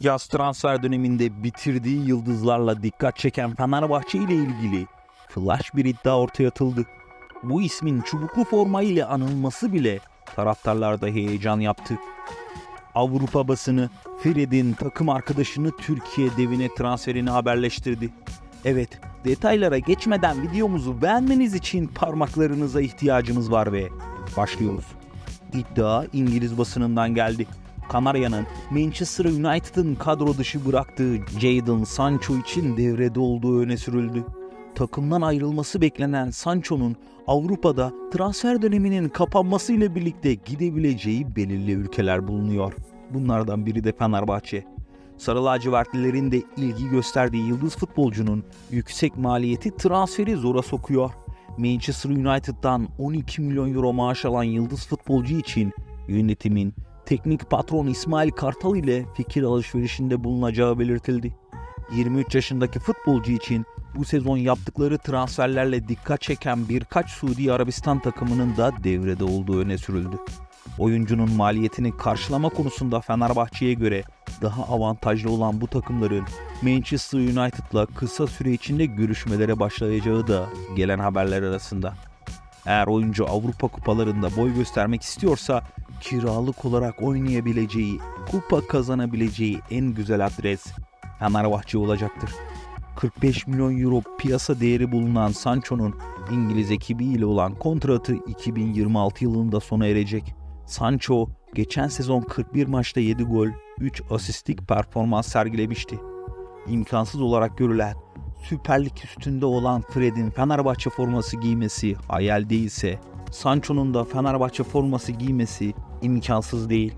Yaz transfer döneminde bitirdiği yıldızlarla dikkat çeken Fenerbahçe ile ilgili flash bir iddia ortaya atıldı. Bu ismin çubuklu forma ile anılması bile taraftarlarda heyecan yaptı. Avrupa basını Fred'in takım arkadaşını Türkiye devine transferini haberleştirdi. Evet, detaylara geçmeden videomuzu beğenmeniz için parmaklarınıza ihtiyacımız var ve başlıyoruz. İddia İngiliz basınından geldi. Kanarya'nın Manchester United'ın kadro dışı bıraktığı Jadon Sancho için devrede olduğu öne sürüldü. Takımdan ayrılması beklenen Sancho'nun Avrupa'da transfer döneminin kapanmasıyla birlikte gidebileceği belirli ülkeler bulunuyor. Bunlardan biri de Fenerbahçe. Sarı lacivertlilerin de ilgi gösterdiği yıldız futbolcunun yüksek maliyeti transferi zora sokuyor. Manchester United'dan 12 milyon euro maaş alan yıldız futbolcu için yönetimin teknik patron İsmail Kartal ile fikir alışverişinde bulunacağı belirtildi. 23 yaşındaki futbolcu için bu sezon yaptıkları transferlerle dikkat çeken birkaç Suudi Arabistan takımının da devrede olduğu öne sürüldü. Oyuncunun maliyetini karşılama konusunda Fenerbahçe'ye göre daha avantajlı olan bu takımların Manchester United'la kısa süre içinde görüşmelere başlayacağı da gelen haberler arasında. Eğer oyuncu Avrupa kupalarında boy göstermek istiyorsa kiralık olarak oynayabileceği, kupa kazanabileceği en güzel adres Fenerbahçe olacaktır. 45 milyon euro piyasa değeri bulunan Sancho'nun İngiliz ekibiyle olan kontratı 2026 yılında sona erecek. Sancho geçen sezon 41 maçta 7 gol, 3 asistlik performans sergilemişti. İmkansız olarak görülen Süper Lig üstünde olan Fred'in Fenerbahçe forması giymesi hayal değilse Sancho'nun da Fenerbahçe forması giymesi imkansız değil.